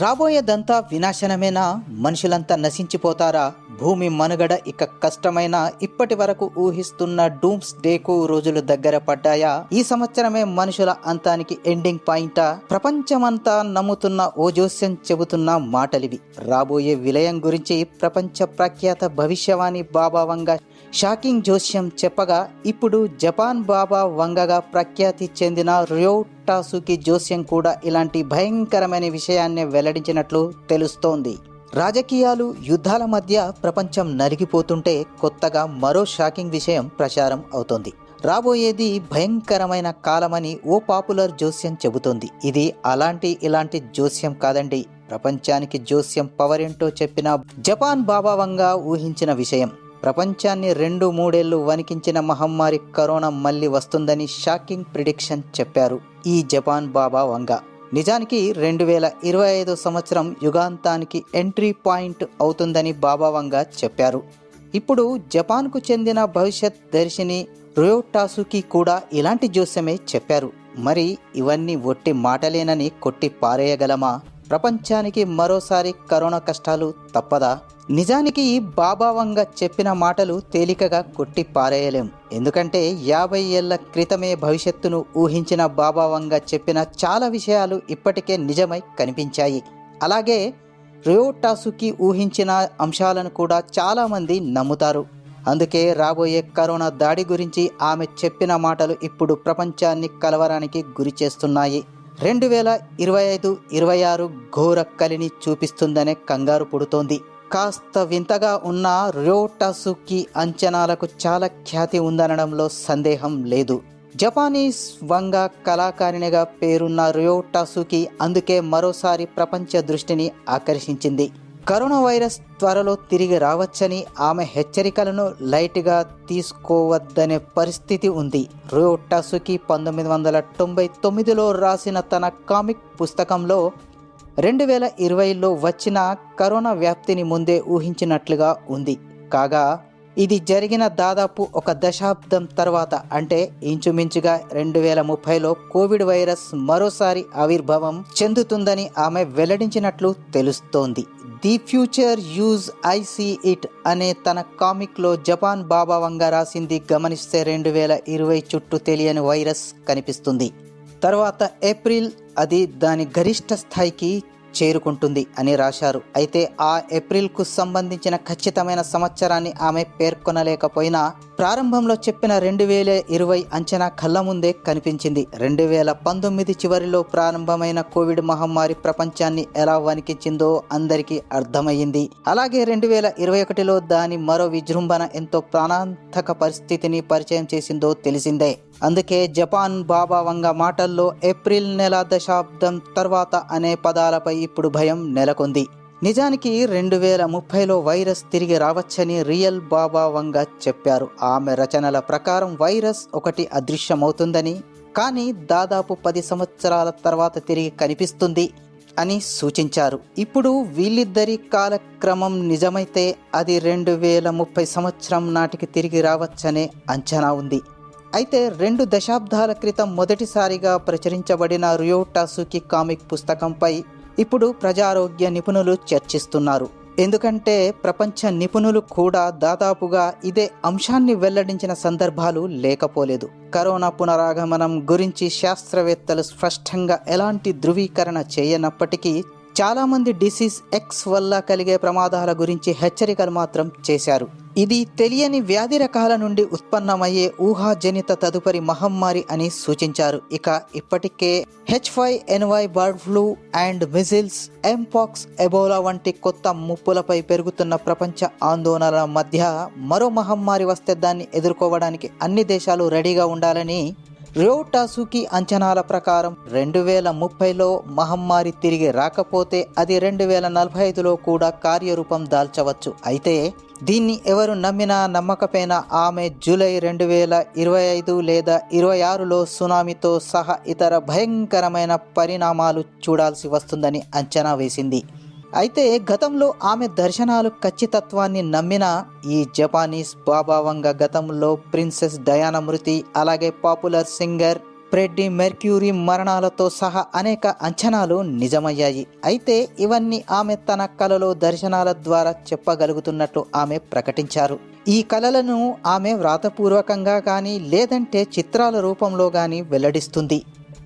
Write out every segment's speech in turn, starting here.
రాబోయేదంతా వినాశనమేనా? మనుషులంతా నశించిపోతారా? భూమి మనుగడ ఇక కష్టమైన ఇప్పటి వరకు ఊహిస్తున్న డూమ్స్ డేకు రోజులు దగ్గర పడ్డాయా? ఈ సంవత్సరమే మనుషుల అంతానికి ఎండింగ్ పాయింటా? ప్రపంచమంతా నమ్ముతున్న ఓ జోస్యం చెబుతున్న మాటలివి. రాబోయే విలయం గురించి ప్రపంచ ప్రఖ్యాత భవిష్యవాణి బాబా వంగ షాకింగ్ జోస్యం చెప్పగా ఇప్పుడు జపాన్ బాబా వంగగా ప్రఖ్యాతి చెందిన రియో టాసుకి జోస్యం కూడా ఇలాంటి భయంకరమైన విషయాన్ని వెల్లడించినట్లు తెలుస్తోంది. రాజకీయాలు యుద్ధాల మధ్య ప్రపంచం నలిగిపోతుంటే కొత్తగా మరో షాకింగ్ విషయం ప్రచారం అవుతోంది. రాబోయేది భయంకరమైన కాలమని ఓ పాపులర్ జోస్యం చెబుతోంది. ఇది అలాంటి ఇలాంటి జోస్యం కాదండి. ప్రపంచానికి జోస్యం పవర్ ఏంటో చెప్పిన జపాన్ బాబావంగా ఊహించిన విషయం. ప్రపంచాన్ని రెండు మూడేళ్ళు వణికించిన మహమ్మారి కరోనా మళ్ళీ వస్తుందని షాకింగ్ ప్రిడిక్షన్ చెప్పారు ఈ జపాన్ బాబా వంగ. నిజానికి రెండు వేల ఇరవై ఐదు సంవత్సరం యుగాంతానికి ఎంట్రీ పాయింట్ అవుతుందని బాబా వంగ చెప్పారు. ఇప్పుడు జపాన్కు చెందిన భవిష్యత్ దర్శిని రోయోటాసుకి కూడా ఇలాంటి జోస్యమే చెప్పారు. మరి ఇవన్నీ ఒట్టి మాటలేనని కొట్టి పారేయగలమా? ప్రపంచానికి మరోసారి కరోనా కష్టాలు తప్పదా? నిజానికి బాబావంగా చెప్పిన మాటలు తేలికగా కొట్టి పారేయలేం. ఎందుకంటే యాభై ఏళ్ళ క్రితమే భవిష్యత్తును ఊహించిన బాబావంగా చెప్పిన చాలా విషయాలు ఇప్పటికే నిజమై కనిపించాయి. అలాగే రియోటాసుకి ఊహించిన అంశాలను కూడా చాలామంది నమ్ముతారు. అందుకే రాబోయే కరోనా దాడి గురించి ఆమె చెప్పిన మాటలు ఇప్పుడు ప్రపంచాన్ని కలవరానికి గురి చేస్తున్నాయి. రెండు వేల ఇరవై ఐదు ఇరవై ఆరు ఘోర కలిని చూపిస్తుందనే కంగారు పుడుతోంది. కాస్త వింతగా ఉన్న రియోటాసుకి అంచనాలకు చాలా ఖ్యాతి ఉందనడంలో సందేహం లేదు. జపానీస్ వంగ కళాకారిణిగా పేరున్న రియోటాసుకి అందుకే మరోసారి ప్రపంచ దృష్టిని ఆకర్షించింది. కరోనా వైరస్ త్వరలో తిరిగి రావచ్చని ఆమె హెచ్చరికలను లైట్గా తీసుకోవద్దనే పరిస్థితి ఉంది. రియోటాసుకి పంతొమ్మిది వందల తొంభై తొమ్మిదిలో రాసిన తన కామిక్ పుస్తకంలో రెండు వేల ఇరవైలో వచ్చిన కరోనా వ్యాప్తిని ముందే ఊహించినట్లుగా ఉంది. కాగా ఇది జరిగిన దాదాపు ఒక దశాబ్దం తర్వాత అంటే ఇంచుమించుగా రెండు వేల ముప్పైలో కోవిడ్ వైరస్ మరోసారి ఆవిర్భావం చెందుతుందని ఆమె వెల్లడించినట్లు తెలుస్తోంది. The future use I see it అనే తన కామిక్లో జపాన్ బాబా వంగ రాసింది గమనిస్తే రెండు వేల ఇరవై చుట్టూ తెలియని వైరస్ కనిపిస్తుంది. తర్వాత ఏప్రిల్ అది దాని గరిష్ట స్థాయికి చేరుకుంటుంది అని రాశారు. అయితే ఆ ఏప్రిల్కు సంబంధించిన ఖచ్చితమైన సంవత్సరాన్ని ఆమె పేర్కొనలేకపోయినా ప్రారంభంలో చెప్పిన రెండు వేల ఇరవై అంచనా కళ్ళ ముందే కనిపించింది. రెండు వేల పంతొమ్మిది చివరిలో ప్రారంభమైన కోవిడ్ మహమ్మారి ప్రపంచాన్ని ఎలా వణికించిందో అందరికీ అర్థమయ్యింది. అలాగే రెండు వేల ఇరవై ఒకటిలో దాని మరో విజృంభణ ఎంతో ప్రాణాంతక పరిస్థితిని పరిచయం చేసిందో తెలిసిందే. అందుకే జపాన్ బాబా వంగ మాటల్లో ఏప్రిల్ నెల దశాబ్దం తర్వాత అనే పదాలపై ఇప్పుడు భయం నెలకొంది. నిజానికి రెండు వేల ముప్పైలో వైరస్ తిరిగి రావచ్చని రియల్ బాబా వంగ చెప్పారు. ఆమె రచనల ప్రకారం వైరస్ ఒకటి అదృశ్యమవుతుందని కానీ దాదాపు పది సంవత్సరాల తర్వాత తిరిగి కనిపిస్తుంది అని సూచించారు. ఇప్పుడు వీళ్ళిద్దరి కాలక్రమం నిజమైతే అది రెండు వేల ముప్పై సంవత్సరం నాటికి తిరిగి రావచ్చనే అంచనా ఉంది. అయితే రెండు దశాబ్దాల క్రితం మొదటిసారిగా ప్రచురించబడిన రియోటాసుకి కామిక్ పుస్తకంపై ఇప్పుడు ప్రజారోగ్య నిపుణులు చర్చిస్తున్నారు. ఎందుకంటే ప్రపంచ నిపుణులు కూడా దాదాపుగా ఇదే అంశాన్ని వెల్లడించిన సందర్భాలు లేకపోలేదు. కరోనా పునరాగమనం గురించి శాస్త్రవేత్తలు స్పష్టంగా ఎలాంటి ధృవీకరణ చేయనప్పటికీ చాలామంది డిసీజ్ ఎక్స్ వల్ల కలిగే ప్రమాదాల గురించి హెచ్చరికలు మాత్రం చేశారు. ఇది తెలియని వ్యాధి రకాల నుండి ఉత్పన్నమయ్యే ఊహాజనిత తదుపరి మహమ్మారి అని సూచించారు. ఇక ఇప్పటికే H five N one bird flu and measles mpox Ebola వంటి కొత్త ముప్పులపై పెరుగుతున్న ప్రపంచ ఆందోళనల మధ్య మరో మహమ్మారి వస్తే దాన్ని ఎదుర్కోవడానికి అన్ని దేశాలు రెడీగా ఉండాలని రియోటాసుకి అంచనాల ప్రకారం రెండు వేల ముప్పైలో మహమ్మారి తిరిగి రాకపోతే అది రెండు వేల నలభై ఐదులో కూడా కార్యరూపం దాల్చవచ్చు. అయితే దీన్ని ఎవరు నమ్మినా నమ్మకపోయినా ఆమె జూలై రెండు వేల ఇరవై ఐదు లేదా ఇరవై ఆరులో సునామీతో సహా ఇతర భయంకరమైన పరిణామాలు చూడాల్సి వస్తుందని అంచనా వేసింది. అయితే గతంలో ఆమె దర్శనాలు ఖచ్చితత్వాన్ని నమ్మిన ఈ జపానీస్ బాబావంగ గతంలో ప్రిన్సెస్ డయానా మృతి అలాగే పాపులర్ సింగర్ ఫ్రెడ్డీ మెర్క్యూరీ మరణాలతో సహా అనేక అంచనాలు నిజమయ్యాయి. అయితే ఇవన్నీ ఆమె తన కలలో దర్శనాల ద్వారా చెప్పగలుగుతున్నట్లు ఆమె ప్రకటించారు. ఈ కళలను ఆమె వ్రాతపూర్వకంగా కానీ లేదంటే చిత్రాల రూపంలో కానీ వెల్లడిస్తుంది.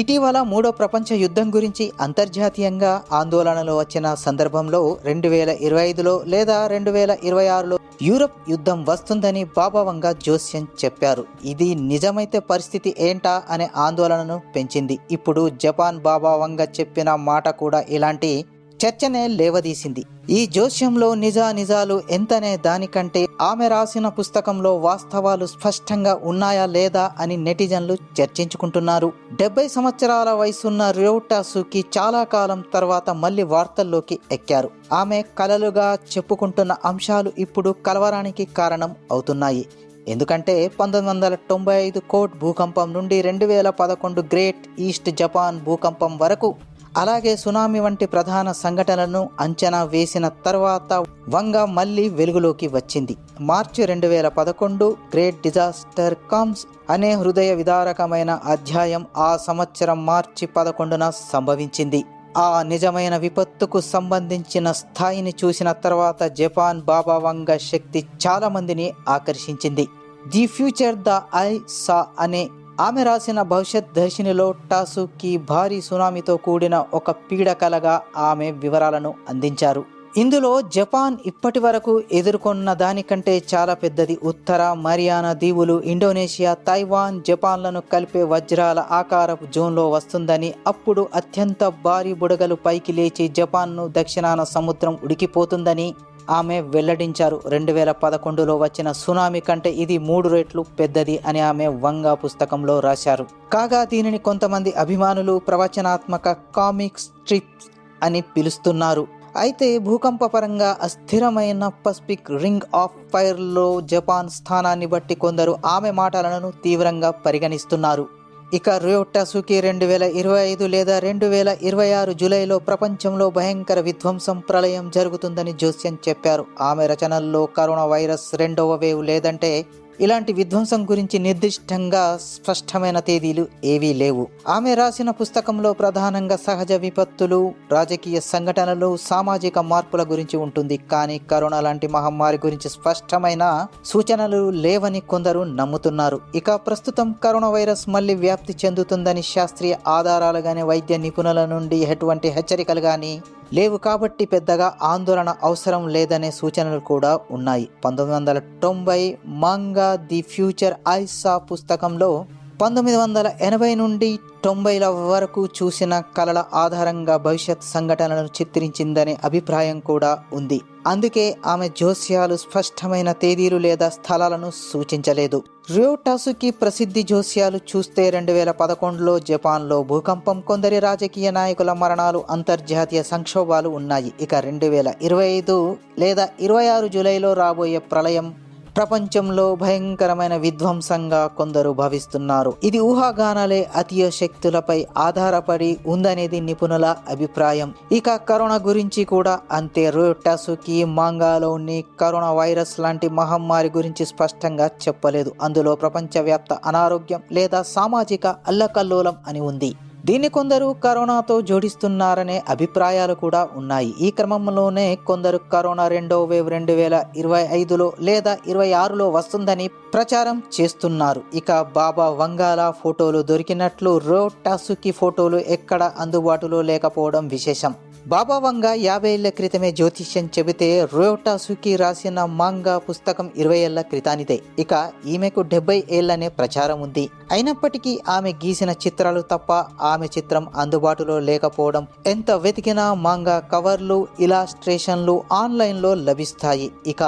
ఇటీవల మూడో ప్రపంచ యుద్ధం గురించి అంతర్జాతీయంగా ఆందోళనలు వచ్చిన సందర్భంలో రెండు వేల ఇరవై ఐదులో లేదా రెండు వేల ఇరవై ఆరులో యూరప్ యుద్ధం వస్తుందని బాబావంగా జోస్యం చెప్పారు. ఇది నిజమైతే పరిస్థితి ఏంటా అనే ఆందోళనను పెంచింది. ఇప్పుడు జపాన్ బాబావంగా చెప్పిన మాట కూడా ఇలాంటి చర్చనే లేవదీసింది. ఈ జోస్యంలో నిజా నిజాలు ఎంతనే దానికంటే ఆమె రాసిన పుస్తకంలో వాస్తవాలు స్పష్టంగా ఉన్నాయా లేదా అని నెటిజన్లు చర్చించుకుంటున్నారు. డెబ్బై సంవత్సరాల వయసున్న రియోటాసుకి చాలా కాలం తర్వాత మళ్ళీ వార్తల్లోకి ఎక్కారు. ఆమె కలలుగా చెప్పుకుంటున్న అంశాలు ఇప్పుడు కలవరానికి కారణం అవుతున్నాయి. ఎందుకంటే పంతొమ్మిది వందల తొంభై ఐదు కోట్ భూకంపం నుండి రెండు వేల పదకొండు గ్రేట్ ఈస్ట్ జపాన్ భూకంపం వరకు అలాగే సునామీ వంటి ప్రధాన సంఘటనలను అంచనా వేసిన తర్వాత వంగ మళ్ళీ వెలుగులోకి వచ్చింది. మార్చి రెండు వేల పదకొండు గ్రేట్ డిజాస్టర్ కమ్స్ అనే హృదయ విదారకమైన అధ్యాయం ఆ సంవత్సరం మార్చి పదకొండున సంభవించింది. ఆ నిజమైన విపత్తుకు సంబంధించిన స్థాయిని చూసిన తర్వాత జపాన్ బాబా వంగ శక్తి చాలామందిని ఆకర్షించింది. The future the I saw అనే ఆమె రాసిన భవిష్యత్ దర్శినిలో టాసుకి భారీ సునామీతో కూడిన ఒక పీడకలగా ఆమె వివరాలను అందించారు. ఇందులో జపాన్ ఇప్పటి వరకు ఎదుర్కొన్న దానికంటే చాలా పెద్దది ఉత్తర మరియానా దీవులు ఇండోనేషియా తైవాన్ జపాన్లను కలిపే వజ్రాల ఆకారపు జోన్లో వస్తుందని అప్పుడు అత్యంత భారీ బుడగలు పైకి లేచి జపాన్ను దక్షిణాన సముద్రం ఉడికిపోతుందని ఆమె వెల్లడించారు. రెండు వేల పదకొండులో వచ్చిన సునామీ కంటే ఇది మూడు రెట్లు పెద్దది అని ఆమె వంగా పుస్తకంలో రాశారు. కాగా దీనిని కొంతమంది అభిమానులు ప్రవచనాత్మక కామిక్ స్ట్రిప్స్ అని పిలుస్తున్నారు. అయితే భూకంప పరంగా అస్థిరమైన పసిఫిక్ రింగ్ ఆఫ్ ఫైర్లో జపాన్ స్థానాన్ని బట్టి కొందరు ఆమె మాటలను తీవ్రంగా పరిగణిస్తున్నారు. ఇక రియోటాసుకి రెండు వేల ఇరవై ఐదు లేదా రెండు వేల ఇరవై ఆరు జూలైలో ప్రపంచంలో భయంకర విధ్వంసం ప్రళయం జరుగుతుందని జోస్యం చెప్పారు. ఆమె రచనల్లో కరోనా వైరస్ రెండవ వేవ్ లేదంటే ఇలాంటి విధ్వంసం గురించి నిర్దిష్టంగా స్పష్టమైన తేదీలు ఏవీ లేవు. ఆమె రాసిన పుస్తకంలో ప్రధానంగా సహజ విపత్తులు రాజకీయ సంఘటనలు సామాజిక మార్పుల గురించి ఉంటుంది. కానీ కరోనా లాంటి మహమ్మారి గురించి స్పష్టమైన సూచనలు లేవని కొందరు నమ్ముతున్నారు. ఇక ప్రస్తుతం కరోనా వైరస్ మళ్ళీ వ్యాప్తి చెందుతుందని శాస్త్రీయ ఆధారాలు గాని వైద్య నిపుణుల నుండి ఎటువంటి హెచ్చరికలు గాని లేవు కాబట్టి పెద్దగా ఆందోళన అవసరం లేదనే సూచనలు కూడా ఉన్నాయి. పంతొమ్మిది వందల తొంభై మంగా ది ఫ్యూచర్ ఐసా పుస్తకంలో పంతొమ్మిది వందల ఎనభై నుండి తొంభైల వరకు చూసిన కళల ఆధారంగా భవిష్యత్ సంఘటనలను చిత్రించిందనే అభిప్రాయం కూడా ఉంది. అందుకే ఆమె జోస్యాలు స్పష్టమైన తేదీలు లేదా స్థలాలను సూచించలేదు. రియోటాసుకి ప్రసిద్ధి జోస్యాలు చూస్తే రెండు వేల పదకొండులో జపాన్లో భూకంపం కొందరి రాజకీయ నాయకుల మరణాలు అంతర్జాతీయ సంక్షోభాలు ఉన్నాయి. ఇక రెండు వేల ఇరవై ఐదు లేదా ఇరవై ఆరు జూలైలో రాబోయే ప్రళయం ప్రపంచంలో భయంకరమైన విధ్వంసంగా కొందరు భావిస్తున్నారు. ఇది ఊహాగానాలే అతీయ శక్తులపై ఆధారపడి ఉందనేది నిపుణుల అభిప్రాయం. ఇక కరోనా గురించి కూడా అంతే. రోటాసుకి మాంగాలోని కరోనా వైరస్ లాంటి మహమ్మారి గురించి స్పష్టంగా చెప్పలేదు. అందులో ప్రపంచవ్యాప్త అనారోగ్యం లేదా సామాజిక అల్లకల్లోలం అని ఉంది. దీన్ని కొందరు కరోనాతో జోడిస్తున్నారనే అభిప్రాయాలు కూడా ఉన్నాయి. ఈ క్రమంలోనే కొందరు కరోనా రెండో వేవ్ రెండు వేల ఇరవై ఐదులో లేదా ఇరవై ఆరులో వస్తుందని ప్రచారం చేస్తున్నారు. ఇక బాబా వంగాల ఫోటోలు దొరికినట్లు రో టాసుకి ఫోటోలు ఎక్కడ అందుబాటులో లేకపోవడం విశేషం. బాబా వంగ యాభై ఏళ్ళ క్రితమే జ్యోతిష్యం చెబితే రోటాసుకి రాసిన మాంగా పుస్తకం ఇరవై ఏళ్ళ క్రితానిదే. ఇక ఈమెకు డెబ్బై ఏళ్ళనే ప్రచారం ఉంది. అయినప్పటికీ ఆమె గీసిన చిత్రాలు తప్ప ఆమె చిత్రం అందుబాటులో లేకపోవడం ఎంత వెతికినా మాంగా కవర్లు ఇలాస్ట్రేషన్లు ఆన్లైన్లో లభిస్తాయి. ఇక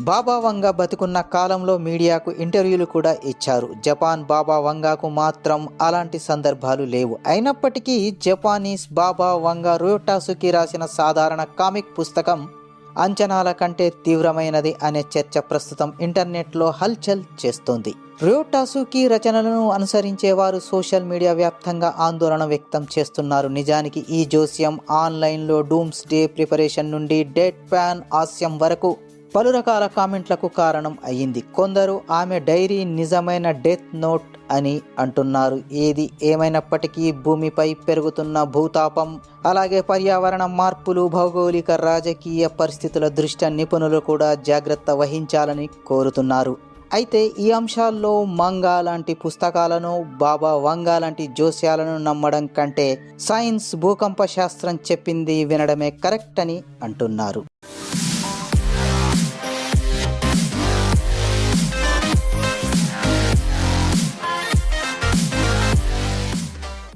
బాబా వంగ బతుకున్న కాలంలో మీడియాకు ఇంటర్వ్యూలు కూడా ఇచ్చారు. జపాన్ బాబా వంగాకు మాత్రం అలాంటి సందర్భాలు లేవు. అయినప్పటికీ జపానీస్ బాబా వంగ రోటాసుకి రాసిన సాధారణ కామిక్ పుస్తకం అంచనాల కంటే తీవ్రమైనది అనే చర్చ ప్రస్తుతం ఇంటర్నెట్లో హల్చల్ చేస్తోంది. రియోటాసుకి రచనలను అనుసరించేవారు సోషల్ మీడియా వ్యాప్తంగా ఆందోళన వ్యక్తం చేస్తున్నారు. నిజానికి ఈ జోస్యం ఆన్లైన్లో డూమ్స్ డే ప్రిపరేషన్ నుండి డెడ్ ప్యాన్ హాస్యం వరకు పలు రకాల కామెంట్లకు కారణం అయ్యింది. కొందరు ఆమె డైరీ నిజమైన డెత్ నోట్ అని అంటున్నారు. ఏది ఏమైనప్పటికీ భూమిపై పెరుగుతున్న భూతాపం అలాగే పర్యావరణ మార్పులు భౌగోళిక రాజకీయ పరిస్థితుల దృష్ట్యా నిపుణులు కూడా జాగ్రత్త వహించాలని కోరుతున్నారు. అయితే ఈ అంశాల్లో మంగా లాంటి పుస్తకాలను బాబా వంగా లాంటి జోస్యాలను నమ్మడం కంటే సైన్స్ భూకంప శాస్త్రం చెప్పింది వినడమే కరెక్ట్ అని అంటున్నారు.